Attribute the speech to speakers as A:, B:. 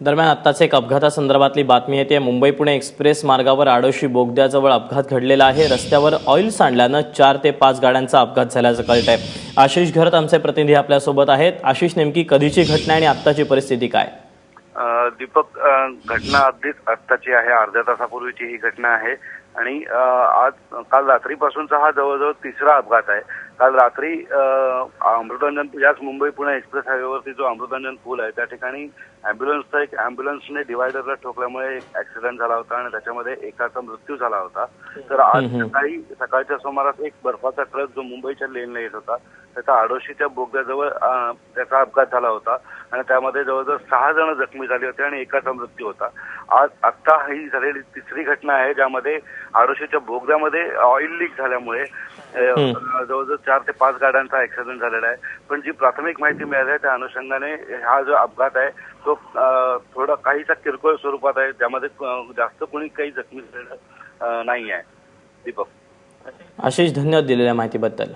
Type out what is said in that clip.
A: दरम्यान आत्ताच एक अपघातासंदर्भातली बातमी येते. मुंबई पुणे एक्सप्रेस मार्गावर आडोशी बोगद्याजवळ अपघात घडलेला आहे. रस्त्यावर ऑइल सांडल्यानं चार ते पाच गाड्यांचा अपघात झाल्याचं कळत आहे आशिष घरत आमचे प्रतिनिधी आपल्यासोबत आहेत. आशिष नेमकी कधीची घटना आणि आत्ताची परिस्थिती काय?
B: दीपक घटना अगदीच आत्ताची आहे. अर्ध्या तासापूर्वीची ही घटना आहे. आणि आज काल रात्रीपासूनचा हा जवळजवळ तिसरा अपघात आहे काल रात्री अमृतांजन याच मुंबई पुणे एक्सप्रेस हायवेवरती जो अमृतांजन पूल आहे त्या ठिकाणी अँब्युलन्सचा एक अँब्युलन्सने डिवायडरला ठोकल्यामुळे एक ऍक्सिडेंट झाला होता आणि त्याच्यामध्ये एकाचा मृत्यू झाला होता तर आज. सकाळी सकाळच्या सुमारास एक बर्फाचा ट्रक जो मुंबईच्या लेनला येत होता त्याचा आडोशीच्या बोगद्याजवळ त्याचा अपघात झाला होता. आणि त्यामध्ये जवळजवळ सहा जण जखमी झाले होते आणि एकाचा मृत्यू होता. आज आत्ता ही झालेली तिसरी घटना आहे ज्यामध्ये आडोशीच्या बोगद्यामध्ये ऑइल लीक झाल्यामुळे जवळजवळ चार ते पाच गाड्यांचा ऍक्सिडेंट झालेला आहे. पण जी प्राथमिक माहिती मिळाली आहे त्या अनुषंगाने हा जो अपघात आहे तो थोडा काहीसा किरकोळ स्वरूपात आहे ज्यामध्ये जास्त कोणी काही जखमी झालेलं नाही आहे. दीपक.
A: आशिष धन्यवाद दिलेल्या माहितीबद्दल.